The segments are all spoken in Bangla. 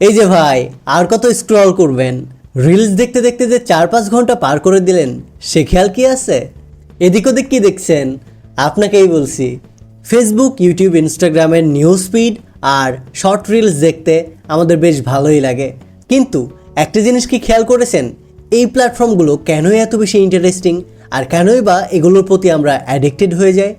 এই যে ভাই, আর কত স্ক্রল করবেন? রিলস দেখতে দেখতে যে চার পাঁচ ঘণ্টা পার করে দিলেন, সে খেয়াল কি আছে? এদিক ওদিক কি দেখছেন? আপনাকেই বলছি ফেসবুক ইউটিউব ইনস্টাগ্রামের নিউজ ফিড আর শর্ট রিলস দেখতে আমাদের বেশ ভালোই লাগে। কিন্তু একটা জিনিস কি খেয়াল করেছেন? এই প্ল্যাটফর্মগুলো কেনই এত বেশি ইন্টারেস্টিং আর কেনই বা এগুলোর প্রতি আমরা অ্যাডিক্টেড হয়ে যাই?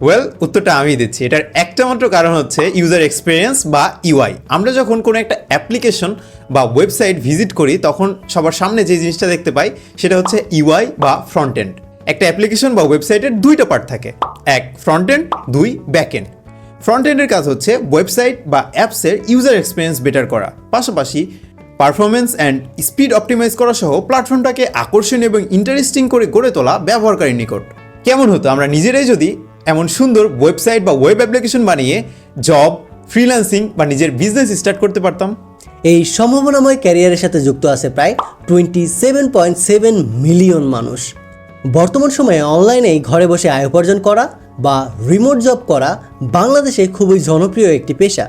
ওয়েল উত্তরটা আমি দিচ্ছি। এটার একটা মাত্র কারণ হচ্ছে ইউজার এক্সপিরিয়েন্স বা ইউআই আমরা যখন কোনো একটা অ্যাপ্লিকেশন বা ওয়েবসাইট ভিজিট করি, তখন সবার সামনে যে জিনিসটা দেখতে পাই, সেটা হচ্ছে ইউআই বা ফ্রন্ট এন্ড একটা অ্যাপ্লিকেশন বা ওয়েবসাইটের দুইটা পার্ট থাকে। এক ফ্রন্ট এন্ড দুই ব্যাক এন্ড ফ্রন্ট এন্ডের কাজ হচ্ছে ওয়েবসাইট বা অ্যাপসের ইউজার এক্সপিরিয়েন্স বেটার করা। পাশাপাশি পারফরমেন্স অ্যান্ড স্পিড অপটিমাইজ করা সহ প্ল্যাটফর্মটাকে আকর্ষণীয় এবং ইন্টারেস্টিং করে গড়ে তোলা ব্যবহারকারীর নিকট। কেমন হতো? আমরা নিজেরাই যদি এমন সুন্দর ওয়েবসাইট বা ওয়েব অ্যাপ্লিকেশন বানিয়ে জব ফ্রিল্যান্সিং বা নিজের বিজনেস স্টার্ট করতে পারতাম। এই সম্ভাবনাময় ক্যারিয়ারের সাথে যুক্ত আছে প্রায় twenty seven point seven million মানুষ। বর্তমান সময়ে অনলাইনে ঘরে বসে আয় উপার্জন করা বা রিমোট জব করা বাংলাদেশে খুবই জনপ্রিয় একটি পেশা।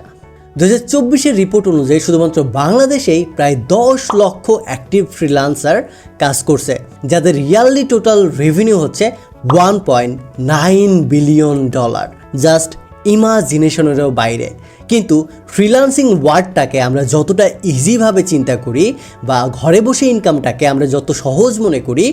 দু হাজার চব্বিশের রিপোর্ট অনুযায়ী শুধুমাত্র বাংলাদেশেই প্রায় দশ লক্ষ অ্যাক্টিভ ফ্রিলান্সার কাজ করছে, যাদের ইয়ারলি টোটাল রেভিনিউ হচ্ছে one point nine billion dollar just ইমাজিনেশনেরও বাইরে। কিন্তু ফ্রিল্যান্সিং ওয়ার্ডটাকে আমরা যতটা ইজিভাবে চিন্তা করি বা ঘরে বসে ইনকামটাকে আমরা যত সহজ মনে করি,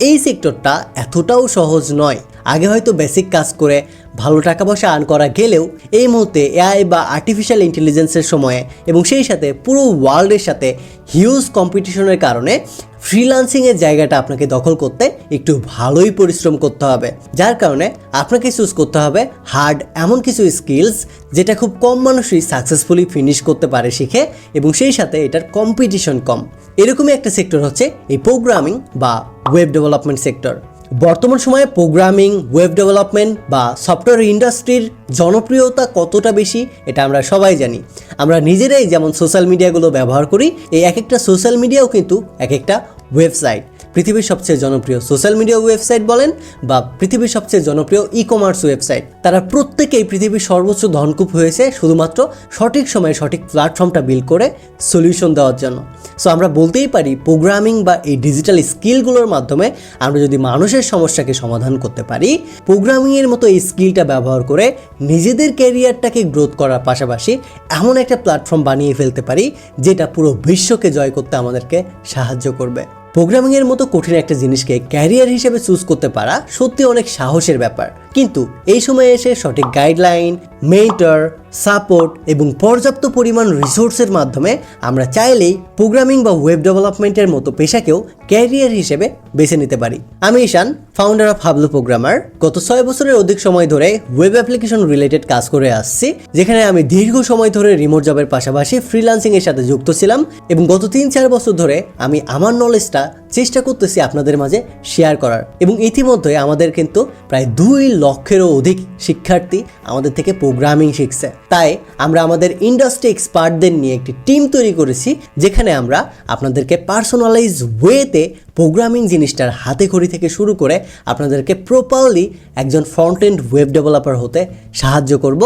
এই সেক্টরটা এতটাও সহজ নয়। আগে হয়তো বেসিক কাজ করে ভালো টাকা পয়সা আর্ন করা গেলেও এই মুহূর্তে এআই বা আর্টিফিশিয়াল ইন্টেলিজেন্সের সময়ে এবং সেই সাথে পুরো ওয়ার্ল্ডের সাথে হিউজ কম্পিটিশনের কারণে ফ্রিলান্সিংয়ের জায়গাটা আপনাকে দখল করতে একটু ভালোই পরিশ্রম করতে হবে। যার কারণে আপনাকে চুজ করতে হবে হার্ড এমন কিছু স্কিলস যেটা খুব কম মানুষই সাকসেসফুলি ফিনিশ করতে পারে শিখে এবং সেই সাথে এটার কম্পিটিশন কম। এরকমই একটা সেক্টর হচ্ছে এই প্রোগ্রামিং বা ওয়েব ডেভেলপমেন্ট সেক্টর বর্তমান সময়ে প্রোগ্রামিং, ওয়েব ডেভেলপমেন্ট বা সফটওয়্যার ইন্ডাস্ট্রির জনপ্রিয়তা কতটা বেশি, এটা আমরা সবাই জানি। আমরা নিজেরাই যেমন সোশ্যাল মিডিয়াগুলো ব্যবহার করি, এই এক একটা সোশ্যাল মিডিয়াও কিন্তু এক একটা ওয়েবসাইট। পৃথিবীর সবচেয়ে জনপ্রিয় সোশ্যাল মিডিয়া ওয়েবসাইট বলেন বা পৃথিবীর সবচেয়ে জনপ্রিয় ই কমার্স ওয়েবসাইট। তারা প্রত্যেকেই পৃথিবীর সর্বোচ্চ ধনকূপ হয়েছে শুধুমাত্র সঠিক সময়ে সঠিক প্ল্যাটফর্মটা বিল করে সলিউশন দেওয়ার জন্য। সো আমরা বলতেই পারি প্রোগ্রামিং বা এই ডিজিটাল স্কিলগুলোর মাধ্যমে আমরা যদি মানুষের সমস্যাকে সমাধান করতে পারি প্রোগ্রামিংয়ের মতো এই স্কিলটা ব্যবহার করে নিজেদের ক্যারিয়ারটাকে গ্রোথ করার পাশাপাশি এমন একটা প্ল্যাটফর্ম বানিয়ে ফেলতে পারি, যেটা পুরো বিশ্বকে জয় করতে আমাদেরকে সাহায্য করবে। প্রোগ্রামিংয়ের মতো কঠিন একটা জিনিসকে ক্যারিয়ার হিসেবে চুজ করতে পারা সত্যি অনেক সাহসের ব্যাপার। কিন্তু এই সময়ে এসে সঠিক গাইডলাইন মেন্টর সাপোর্ট এবং পর্যাপ্ত পরিমাণ রিসোর্সের মাধ্যমে আমরা চাইলেই প্রোগ্রামিং বা ওয়েব ডেভেলপমেন্টের মতো পেশাকেও ক্যারিয়ার হিসেবে বেছে নিতে পারি। আমি Ishan founder of Hablu programmer গত ছয় বছরের অধিক সময় ধরে ওয়েব অ্যাপ্লিকেশন রিলেটেড কাজ করে আসছি, যেখানে আমি দীর্ঘ সময় ধরে রিমোট জবের পাশাপাশি ফ্রিল্যান্সিং এর সাথে যুক্ত ছিলাম এবং গত তিন চার বছর ধরে আমি আমার নলেজটা চেষ্টা করতেছি আপনাদের মাঝে শেয়ার করার। এবং ইতিমধ্যে আমাদের কিন্তু প্রায় দুই লক্ষেরও অধিক শিক্ষার্থী আমাদের থেকে প্রোগ্রামিং শিখছে। তাই আমরা আমাদের ইন্ডাস্ট্রি এক্সপার্টদের নিয়ে একটি টিম তৈরি করেছি, যেখানে আমরা আপনাদেরকে পার্সোনালাইজ ওয়েতে প্রোগ্রামিং জিনিসটার হাতে খড়ি থেকে শুরু করে আপনাদেরকে প্রপারলি একজন ফ্রন্ট এন্ড ওয়েব ডেভেলপার হতে সাহায্য করব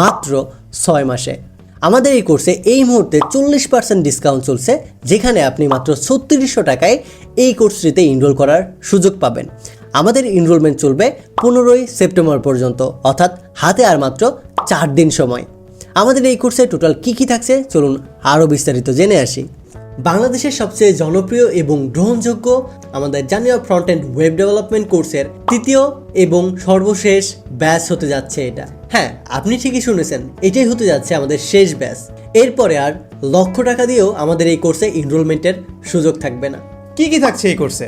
মাত্র ছয় মাসে। আমাদের এই কোর্সে এই মুহূর্তে চল্লিশ পার্সেন্ট ডিসকাউন্ট চলছে, যেখানে আপনি মাত্র ছত্রিশশো টাকায় এই কোর্সটিতে এনরোল করার সুযোগ পাবেন। আমাদের এনরোলমেন্ট চলবে পনেরোই সেপ্টেম্বর পর্যন্ত, অর্থাৎ হাতে আর মাত্র চার দিন সময়। আমাদের এই কোর্সে টোটাল কী কী থাকছে চলুন আরও বিস্তারিত জেনে আসি। বাংলাদেশের সবচেয়ে জনপ্রিয় এবং গ্রহণযোগ্য আমাদের জানিয়া ফ্রন্ট এন্ড ওয়েব ডেভেলপমেন্ট কোর্সের তৃতীয় এবং সর্বশেষ ব্যাচ হতে যাচ্ছে এটা। হ্যাঁ আপনি ঠিকই শুনেছেন, এটাই হতে যাচ্ছে আমাদের শেষ ব্যাচ এরপরে আর লক্ষ টাকা দিয়েও আমাদের এই কোর্সে এনরোলমেন্টের সুযোগ থাকবে না। কি কি থাকছে এই কোর্সে?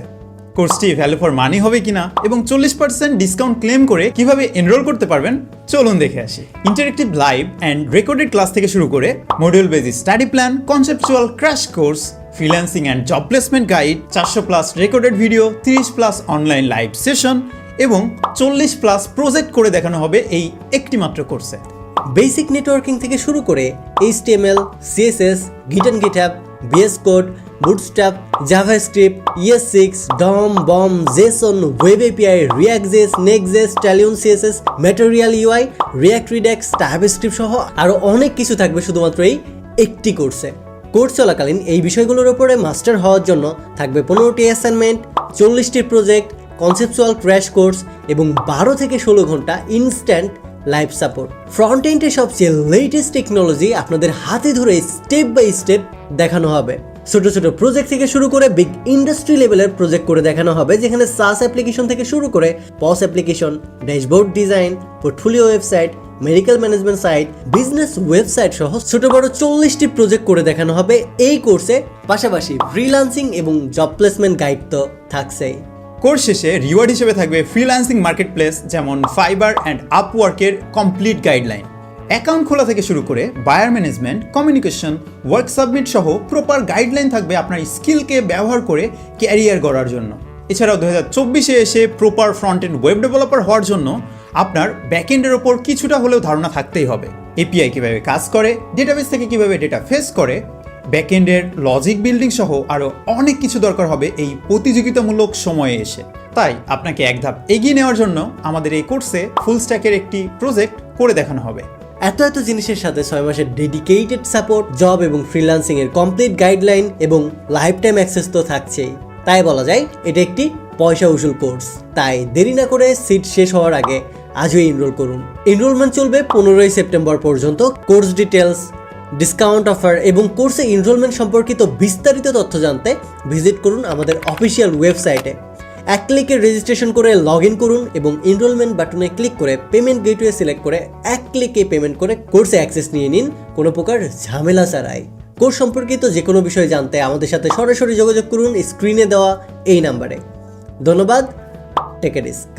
কোর্সটি ভ্যালু ফর মানি হবে কিনা এবং চল্লিশ পার্সেন্ট ডিসকাউন্ট ক্লেম করে কীভাবে এনরোল করতে পারবেন? চলুন দেখে আসি। Interactive live and recorded class থেকে শুরু করে module base study plan conceptual crash course freelancing and job placement guide চারশো প্লাস রেকর্ডেড ভিডিও তিরিশ প্লাস অনলাইন লাইভ সেশন এবং চল্লিশ প্লাস প্রজেক্ট করে দেখানো হবে এই একটি মাত্র কোর্সে বেসিক নেটওয়ার্কিং থেকে শুরু করে HTML CSS Git and GitHub VS code bootstrap JavaScript, ES six, DOM, BOM, JSON, web API React JS Next Tailwind, CSS material UI React Redux, TypeScript সহ আরও অনেক কিছু থাকবে শুধুমাত্র এই একটি কোর্সে। কোর্স চলাকালীন এই বিষয়গুলোর উপরে মাস্টার হওয়ার জন্য থাকবে পনেরোটি অ্যাসাইনমেন্ট চল্লিশটি প্রজেক্ট কনসেপচুয়াল ক্র্যাশ কোর্স এবং বারো থেকে ষোলো ঘণ্টা ইনস্ট্যান্ট লাইভ সাপোর্ট। ফ্রন্ট এন্ডে সবচেয়ে লেটেস্ট টেকনোলজি আপনাদের হাতে ধরে স্টেপ বাই স্টেপ দেখানো হবে। ছোট ছোট প্রজেক্ট থেকে শুরু করে বিগ ইন্ডাস্ট্রি লেভেলের প্রজেক্ট করে দেখানো হবে, যেখানে সাস অ্যাপ্লিকেশন থেকে শুরু করে POS application dashboard design portfolio website medical management site business website সহ ছোট, বড় চল্লিশটি প্রজেক্ট করে দেখানো হবে। এই কোর্সে পাশাপাশি ফ্রিলান্সিং এবং জব প্লেসমেন্ট গাইড তো থাকছেই। কোর্স শেষে রিওয়ার্ড হিসেবে থাকবে ফ্রিল্যান্সিং মার্কেটপ্লেস যেমন ফাইবার অ্যান্ড আপওয়ার্কের কমপ্লিট গাইডলাইন অ্যাকাউন্ট খোলা থেকে শুরু করে buyer management communication work submit সহ প্রপার গাইডলাইন থাকবে আপনার স্কিলকে ব্যবহার করে ক্যারিয়ার গড়ার জন্য। এছাড়াও দু হাজার চব্বিশে এসে proper front end web developer হওয়ার জন্য আপনার ব্যাকএন্ডের ওপর কিছুটা হলেও ধারণা থাকতেই হবে। এপিআই কীভাবে কাজ করে ডেটাবেস থেকে কীভাবে ডেটা ফেস করে ব্যাকএন্ডের লজিক বিল্ডিং সহ আরও অনেক কিছু দরকার হবে এই প্রতিযোগিতামূলক সময়ে এসে। তাই আপনাকে এক ধাপ এগিয়ে নেওয়ার জন্য আমাদের এই কোর্সে ফুল স্ট্যাকের একটি প্রজেক্ট করে দেখানো হবে। এত এত জিনিসের সাথে ছয় মাসের ডেডিকেটেড সাপোর্ট জব এবং ফ্রিল্যান্সিং এর কমপ্লিট গাইডলাইন এবং লাইফ টাইম অ্যাক্সেস তো থাকছেই। তাই বলা যায়, এটা একটি পয়সা উসুল কোর্স। তাই দেরি না করে সিট শেষ হওয়ার আগে আজই এনরোল করুন। এনরোলমেন্ট চলবে পনেরোই সেপ্টেম্বর পর্যন্ত। কোর্স ডিটেলস ডিসকাউন্ট অফার এবং কোর্সে এনরোলমেন্ট সম্পর্কিত বিস্তারিত তথ্য জানতে ভিজিট করুন আমাদের অফিসিয়াল ওয়েবসাইটে এক ক্লিকে রেজিস্ট্রেশন করে লগ ইন করুন এবং এনরোলমেন্ট বাটনে ক্লিক করে পেমেন্ট গেটওয়ে সিলেক্ট করে এক ক্লিকে পেমেন্ট করে কোর্সে অ্যাক্সেস নিয়ে নিন, কোনো প্রকার ঝামেলা ছাড়াই। কোর্স সম্পর্কিত যে কোনো বিষয় জানতে আমাদের সাথে সরাসরি যোগাযোগ করুন স্ক্রিনে দেওয়া এই নাম্বারে ধন্যবাদ টেক রিস্ক